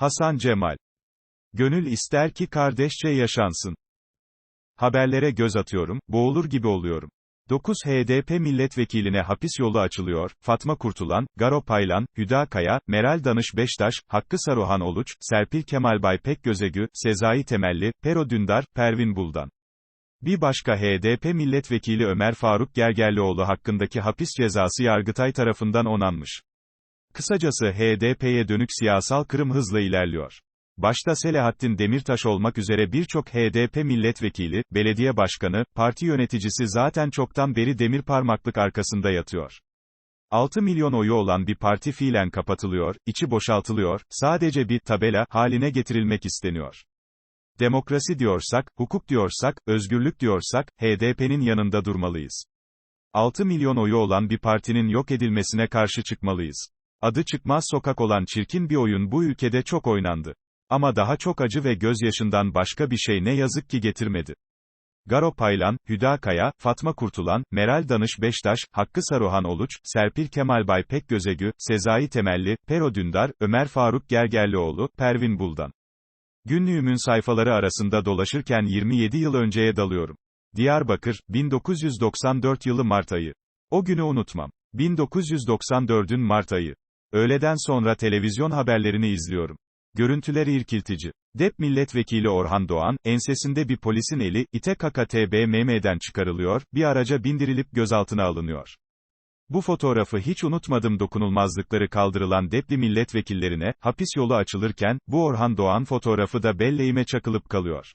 Hasan Cemal. Gönül ister ki kardeşçe yaşansın. Haberlere göz atıyorum, boğulur gibi oluyorum. 9 HDP milletvekiline hapis yolu açılıyor, Fatma Kurtulan, Garo Paylan, Hüda Kaya, Meral Danış Beştaş, Hakkı Saruhan Oluç, Serpil Kemalbay Pekgözegü, Sezai Temelli, Pero Dündar, Pervin Buldan. Bir başka HDP milletvekili Ömer Faruk Gergerlioğlu hakkındaki hapis cezası Yargıtay tarafından onanmış. Kısacası HDP'ye dönük siyasal kırım hızla ilerliyor. Başta Selahattin Demirtaş olmak üzere birçok HDP milletvekili, belediye başkanı, parti yöneticisi zaten çoktan beri demir parmaklık arkasında yatıyor. 6 milyon oyu olan bir parti fiilen kapatılıyor, içi boşaltılıyor, sadece bir tabela haline getirilmek isteniyor. Demokrasi diyorsak, hukuk diyorsak, özgürlük diyorsak, HDP'nin yanında durmalıyız. 6 milyon oyu olan bir partinin yok edilmesine karşı çıkmalıyız. Adı çıkmaz sokak olan çirkin bir oyun bu ülkede çok oynandı. Ama daha çok acı ve gözyaşından başka bir şey ne yazık ki getirmedi. Garo Paylan, Hüda Kaya, Fatma Kurtulan, Meral Danış Beştaş, Hakkı Saruhan Oluç, Serpil Kemalbay Pekgözegü, Sezai Temelli, Pero Dündar, Ömer Faruk Gergerlioğlu, Pervin Buldan. Günlüğümün sayfaları arasında dolaşırken 27 yıl önceye dalıyorum. Diyarbakır, 1994 yılı Mart ayı. O günü unutmam. 1994'ün Mart ayı. Öğleden sonra televizyon haberlerini izliyorum. Görüntüler irkiltici. DEP milletvekili Orhan Doğan, ensesinde bir polisin eli, ite kaka TBMM'den çıkarılıyor, bir araca bindirilip gözaltına alınıyor. Bu fotoğrafı hiç unutmadım dokunulmazlıkları kaldırılan DEP'li milletvekillerine, hapis yolu açılırken, bu Orhan Doğan fotoğrafı da belleğime çakılıp kalıyor.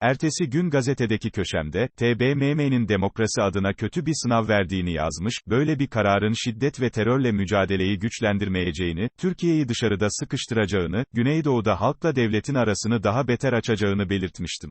Ertesi gün gazetedeki köşemde, TBMM'nin demokrasi adına kötü bir sınav verdiğini yazmış, böyle bir kararın şiddet ve terörle mücadeleyi güçlendirmeyeceğini, Türkiye'yi dışarıda sıkıştıracağını, Güneydoğu'da halkla devletin arasını daha beter açacağını belirtmiştim.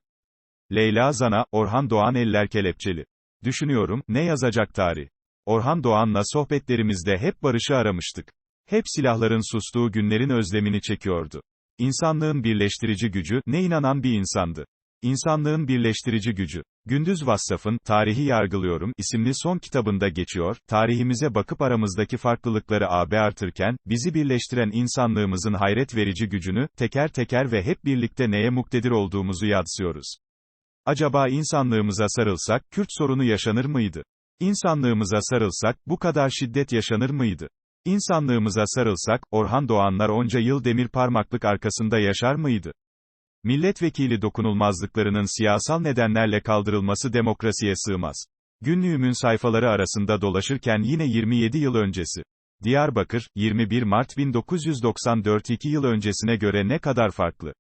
Leyla Zana, Orhan Doğan eller kelepçeli. Düşünüyorum, ne yazacak tarih? Orhan Doğan'la sohbetlerimizde hep barışı aramıştık. Hep silahların sustuğu günlerin özlemini çekiyordu. İnsanlığın birleştirici gücü, ne inanan bir insandı. İnsanlığın birleştirici gücü. Gündüz Vassaf'ın, Tarihi Yargılıyorum, isimli son kitabında geçiyor, tarihimize bakıp aramızdaki farklılıkları AB artırken, bizi birleştiren insanlığımızın hayret verici gücünü, teker teker ve hep birlikte neye muktedir olduğumuzu yadsıyoruz. Acaba insanlığımıza sarılsak, Kürt sorunu yaşanır mıydı? İnsanlığımıza sarılsak, bu kadar şiddet yaşanır mıydı? İnsanlığımıza sarılsak, Orhan Doğanlar onca yıl demir parmaklık arkasında yaşar mıydı? Milletvekili dokunulmazlıklarının siyasal nedenlerle kaldırılması demokrasiye sığmaz. Günlüğümün sayfaları arasında dolaşırken yine 27 yıl öncesi. Diyarbakır, 21 Mart 1994 2 yıl öncesine göre ne kadar farklı.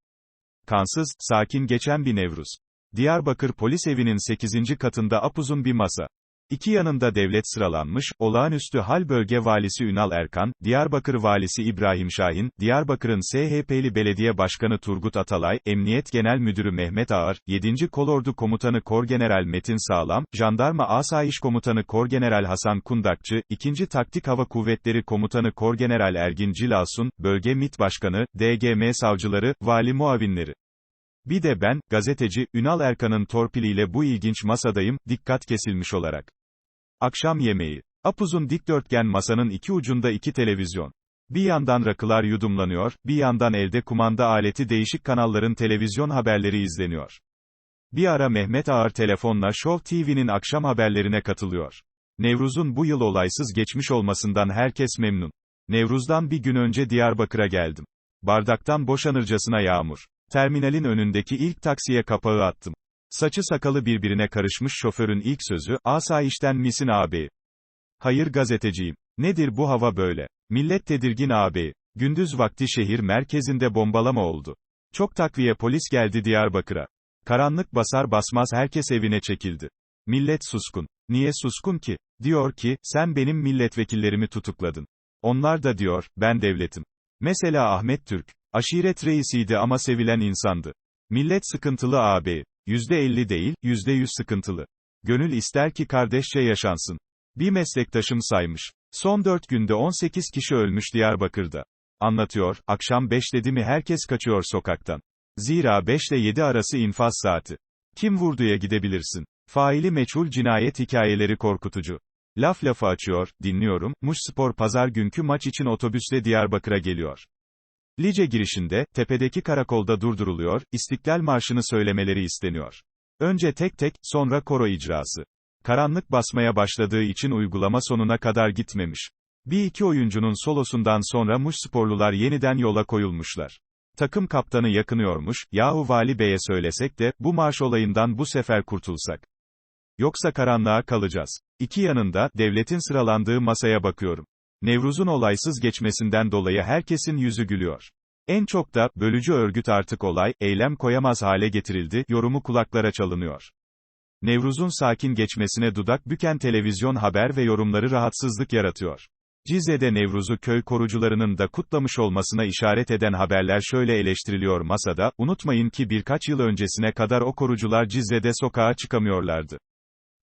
Kansız, sakin geçen bir Nevruz. Diyarbakır polis evinin 8. katında apuzun bir masa. İki yanında devlet sıralanmış, olağanüstü hal bölge valisi Ünal Erkan, Diyarbakır valisi İbrahim Şahin, Diyarbakır'ın SHP'li belediye başkanı Turgut Atalay, Emniyet Genel Müdürü Mehmet Ağar, 7. Kolordu Komutanı Korgeneral Metin Sağlam, Jandarma Asayiş Komutanı Korgeneral Hasan Kundakçı, 2. Taktik Hava Kuvvetleri Komutanı Korgeneral Ergin Cilasun, Bölge MİT Başkanı, DGM savcıları, vali muavinleri. Bir de ben, gazeteci, Ünal Erkan'ın torpiliyle bu ilginç masadayım, dikkat kesilmiş olarak. Akşam yemeği. Apuzun dikdörtgen masanın iki ucunda iki televizyon. Bir yandan rakılar yudumlanıyor, bir yandan elde kumanda aleti değişik kanalların televizyon haberleri izleniyor. Bir ara Mehmet Ağar telefonla Show TV'nin akşam haberlerine katılıyor. Nevruz'un bu yıl olaysız geçmiş olmasından herkes memnun. Nevruz'dan bir gün önce Diyarbakır'a geldim. Bardaktan boşanırcasına yağmur. Terminalin önündeki ilk taksiye kapağı attım. Saçı sakalı birbirine karışmış şoförün ilk sözü, asayişten misin abi? Hayır gazeteciyim. Nedir bu hava böyle? Millet tedirgin abi. Gündüz vakti şehir merkezinde bombalama oldu. Çok takviye polis geldi Diyarbakır'a. Karanlık basar basmaz herkes evine çekildi. Millet suskun. Niye suskun ki? Diyor ki, sen benim milletvekillerimi tutukladın. Onlar da diyor, ben devletim. Mesela Ahmet Türk. Aşiret reisiydi ama sevilen insandı. Millet sıkıntılı abi. %50 değil, %100 sıkıntılı. Gönül ister ki kardeşçe yaşansın. Bir meslektaşım saymış. Son 4 günde 18 kişi ölmüş Diyarbakır'da. Anlatıyor, akşam 5 dedi mi herkes kaçıyor sokaktan. Zira 5 ile 7 arası infaz saati. Kim vurduya gidebilirsin. Faili meçhul cinayet hikayeleri korkutucu. Laf lafı açıyor, dinliyorum, Muş Spor pazar günkü maç için otobüsle Diyarbakır'a geliyor. Lice girişinde, tepedeki karakolda durduruluyor, İstiklal Marşı'nı söylemeleri isteniyor. Önce tek tek, sonra koro icrası. Karanlık basmaya başladığı için uygulama sonuna kadar gitmemiş. Bir iki oyuncunun solosundan sonra Muş sporlular yeniden yola koyulmuşlar. Takım kaptanı yakınıyormuş, yahu Vali Bey'e söylesek de, bu marş olayından bu sefer kurtulsak. Yoksa karanlığa kalacağız. İki yanında, devletin sıralandığı masaya bakıyorum. Nevruz'un olaysız geçmesinden dolayı herkesin yüzü gülüyor. En çok da, bölücü örgüt artık olay, eylem koyamaz hale getirildi, yorumu kulaklara çalınıyor. Nevruz'un sakin geçmesine dudak büken televizyon haber ve yorumları rahatsızlık yaratıyor. Cizre'de Nevruz'u köy korucularının da kutlamış olmasına işaret eden haberler şöyle eleştiriliyor masada, unutmayın ki birkaç yıl öncesine kadar o korucular Cizre'de sokağa çıkamıyorlardı.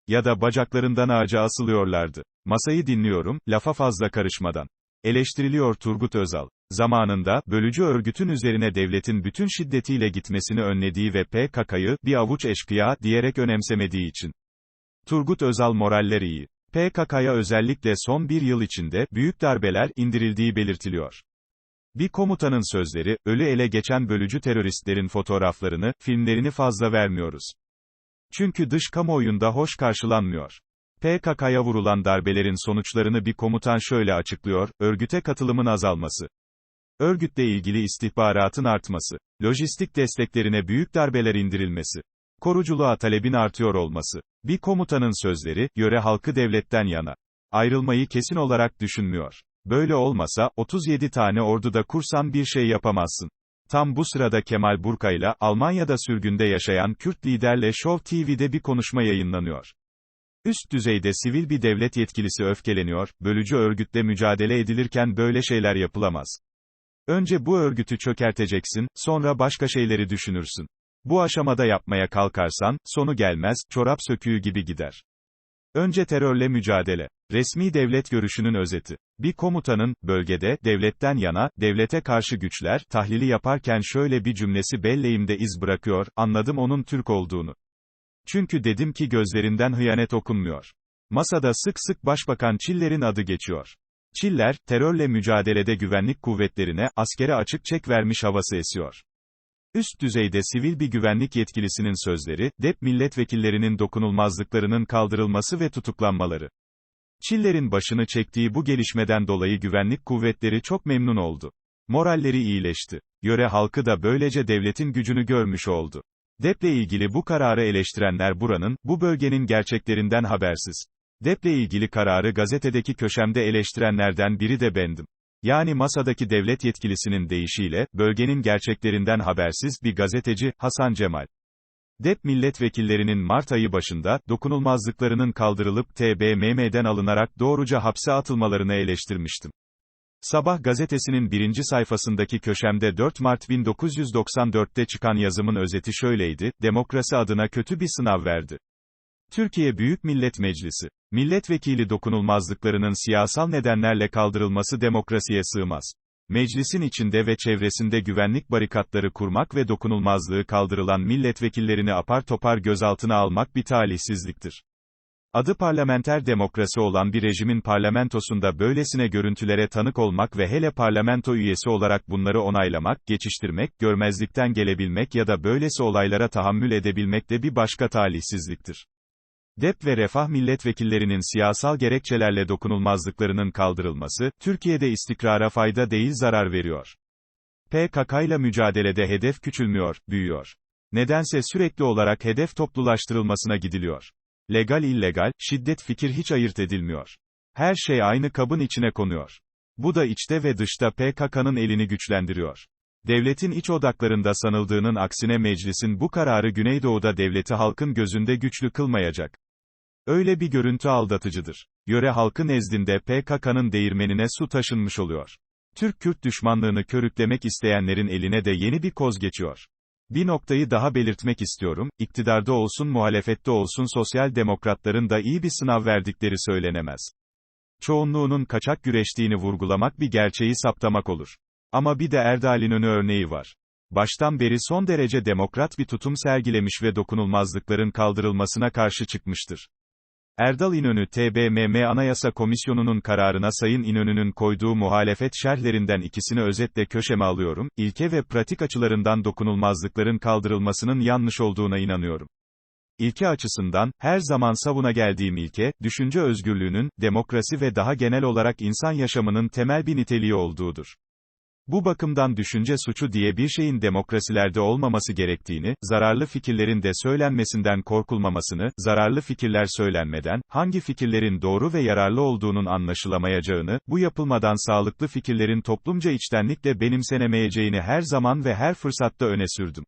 Ya da bacaklarından ağaca asılıyorlardı. Masayı dinliyorum, lafa fazla karışmadan. Eleştiriliyor Turgut Özal. Zamanında, bölücü örgütün üzerine devletin bütün şiddetiyle gitmesini önlediği ve PKK'yı, bir avuç eşkıya, diyerek önemsemediği için. Turgut Özal moraller iyi. PKK'ya özellikle son bir yıl içinde, büyük darbeler, indirildiği belirtiliyor. Bir komutanın sözleri, ölü ele geçen bölücü teröristlerin fotoğraflarını, filmlerini fazla vermiyoruz. Çünkü dış kamuoyunda hoş karşılanmıyor. PKK'ya vurulan darbelerin sonuçlarını bir komutan şöyle açıklıyor, örgüte katılımın azalması. Örgütle ilgili istihbaratın artması. Lojistik desteklerine büyük darbeler indirilmesi. Koruculuğa talebin artıyor olması. Bir komutanın sözleri, yöre halkı devletten yana. Ayrılmayı kesin olarak düşünmüyor. Böyle olmasa, 37 tane orduda kursan bir şey yapamazsın. Tam bu sırada Kemal Burkayla, Almanya'da sürgünde yaşayan Kürt liderle Show TV'de bir konuşma yayınlanıyor. Üst düzeyde sivil bir devlet yetkilisi öfkeleniyor, bölücü örgütle mücadele edilirken böyle şeyler yapılamaz. Önce bu örgütü çökerteceksin, sonra başka şeyleri düşünürsün. Bu aşamada yapmaya kalkarsan, sonu gelmez, çorap söküğü gibi gider. Önce terörle mücadele. Resmi devlet görüşünün özeti. Bir komutanın, bölgede, devletten yana, devlete karşı güçler, tahlili yaparken şöyle bir cümlesi belleğimde iz bırakıyor, anladım onun Türk olduğunu. Çünkü dedim ki gözlerinden hıyanet okunmuyor. Masada sık sık Başbakan Çiller'in adı geçiyor. Çiller, terörle mücadelede güvenlik kuvvetlerine, askere açık çek vermiş havası esiyor. Üst düzeyde sivil bir güvenlik yetkilisinin sözleri, DEP milletvekillerinin dokunulmazlıklarının kaldırılması ve tutuklanmaları. Çiller'in başını çektiği bu gelişmeden dolayı güvenlik kuvvetleri çok memnun oldu. Moralleri iyileşti. Yöre halkı da böylece devletin gücünü görmüş oldu. DEP'le ilgili bu kararı eleştirenler buranın, bu bölgenin gerçeklerinden habersiz. DEP'le ilgili kararı gazetedeki köşemde eleştirenlerden biri de bendim. Yani masadaki devlet yetkilisinin deyişiyle, bölgenin gerçeklerinden habersiz bir gazeteci, Hasan Cemal. DEP milletvekillerinin Mart ayı başında, dokunulmazlıklarının kaldırılıp TBMM'den alınarak doğruca hapse atılmalarını eleştirmiştim. Sabah gazetesinin birinci sayfasındaki köşemde 4 Mart 1994'te çıkan yazımın özeti şöyleydi, demokrasi adına kötü bir sınav verdi. Türkiye Büyük Millet Meclisi. Milletvekili dokunulmazlıklarının siyasal nedenlerle kaldırılması demokrasiye sığmaz. Meclisin içinde ve çevresinde güvenlik barikatları kurmak ve dokunulmazlığı kaldırılan milletvekillerini apar topar gözaltına almak bir talihsizliktir. Adı parlamenter demokrasi olan bir rejimin parlamentosunda böylesine görüntülere tanık olmak ve hele parlamento üyesi olarak bunları onaylamak, geçiştirmek, görmezlikten gelebilmek ya da böylesi olaylara tahammül edebilmek de bir başka talihsizliktir. DEP ve Refah milletvekillerinin siyasal gerekçelerle dokunulmazlıklarının kaldırılması, Türkiye'de istikrara fayda değil zarar veriyor. PKK ile mücadelede hedef küçülmüyor, büyüyor. Nedense sürekli olarak hedef toplulaştırılmasına gidiliyor. Legal illegal, şiddet fikir hiç ayırt edilmiyor. Her şey aynı kabın içine konuyor. Bu da içte ve dışta PKK'nın elini güçlendiriyor. Devletin iç odaklarında sanıldığının aksine meclisin bu kararı Güneydoğu'da devleti halkın gözünde güçlü kılmayacak. Öyle bir görüntü aldatıcıdır. Yöre halkı nezdinde PKK'nın değirmenine su taşınmış oluyor. Türk-Kürt düşmanlığını körüklemek isteyenlerin eline de yeni bir koz geçiyor. Bir noktayı daha belirtmek istiyorum, iktidarda olsun muhalefette olsun sosyal demokratların da iyi bir sınav verdikleri söylenemez. Çoğunluğunun kaçak güreştiğini vurgulamak bir gerçeği saptamak olur. Ama bir de Erdal'in önü örneği var. Baştan beri son derece demokrat bir tutum sergilemiş ve dokunulmazlıkların kaldırılmasına karşı çıkmıştır. Erdal İnönü TBMM Anayasa Komisyonu'nun kararına Sayın İnönü'nün koyduğu muhalefet şerhlerinden ikisini özetle köşeme alıyorum, ilke ve pratik açılarından dokunulmazlıkların kaldırılmasının yanlış olduğuna inanıyorum. İlke açısından, her zaman savuna geldiğim ilke, düşünce özgürlüğünün, demokrasi ve daha genel olarak insan yaşamının temel bir niteliği olduğudur. Bu bakımdan düşünce suçu diye bir şeyin demokrasilerde olmaması gerektiğini, zararlı fikirlerin de söylenmesinden korkulmamasını, zararlı fikirler söylenmeden, hangi fikirlerin doğru ve yararlı olduğunun anlaşılamayacağını, bu yapılmadan sağlıklı fikirlerin toplumca içtenlikle benimsenemeyeceğini her zaman ve her fırsatta öne sürdüm.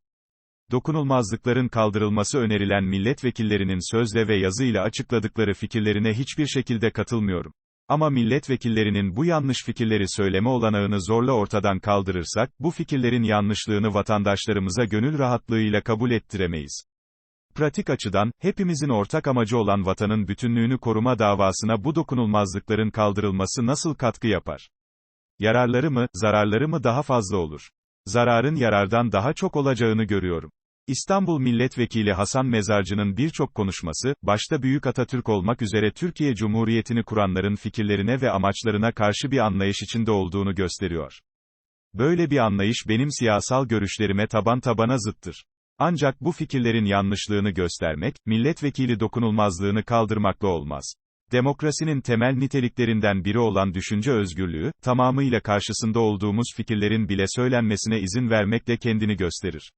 Dokunulmazlıkların kaldırılması önerilen milletvekillerinin sözle ve yazıyla açıkladıkları fikirlerine hiçbir şekilde katılmıyorum. Ama milletvekillerinin bu yanlış fikirleri söyleme olanağını zorla ortadan kaldırırsak, bu fikirlerin yanlışlığını vatandaşlarımıza gönül rahatlığıyla kabul ettiremeyiz. Pratik açıdan, hepimizin ortak amacı olan vatanın bütünlüğünü koruma davasına bu dokunulmazlıkların kaldırılması nasıl katkı yapar? Yararları mı, zararları mı daha fazla olur? Zararın yarardan daha çok olacağını görüyorum. İstanbul Milletvekili Hasan Mezarcı'nın birçok konuşması, başta Büyük Atatürk olmak üzere Türkiye Cumhuriyeti'ni kuranların fikirlerine ve amaçlarına karşı bir anlayış içinde olduğunu gösteriyor. Böyle bir anlayış benim siyasal görüşlerime taban tabana zıttır. Ancak bu fikirlerin yanlışlığını göstermek, milletvekili dokunulmazlığını kaldırmakla olmaz. Demokrasinin temel niteliklerinden biri olan düşünce özgürlüğü, tamamıyla karşısında olduğumuz fikirlerin bile söylenmesine izin vermekle kendini gösterir.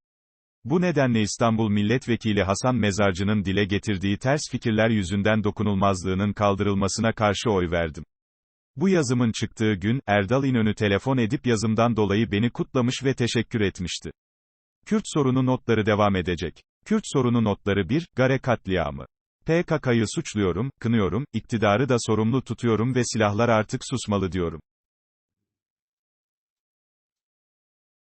Bu nedenle İstanbul Milletvekili Hasan Mezarcı'nın dile getirdiği ters fikirler yüzünden dokunulmazlığının kaldırılmasına karşı oy verdim. Bu yazımın çıktığı gün, Erdal İnönü telefon edip yazımdan dolayı beni kutlamış ve teşekkür etmişti. Kürt sorunu notları devam edecek. Kürt sorunu notları 1, Gare katliamı. PKK'yı suçluyorum, kınıyorum, iktidarı da sorumlu tutuyorum ve silahlar artık susmalı diyorum.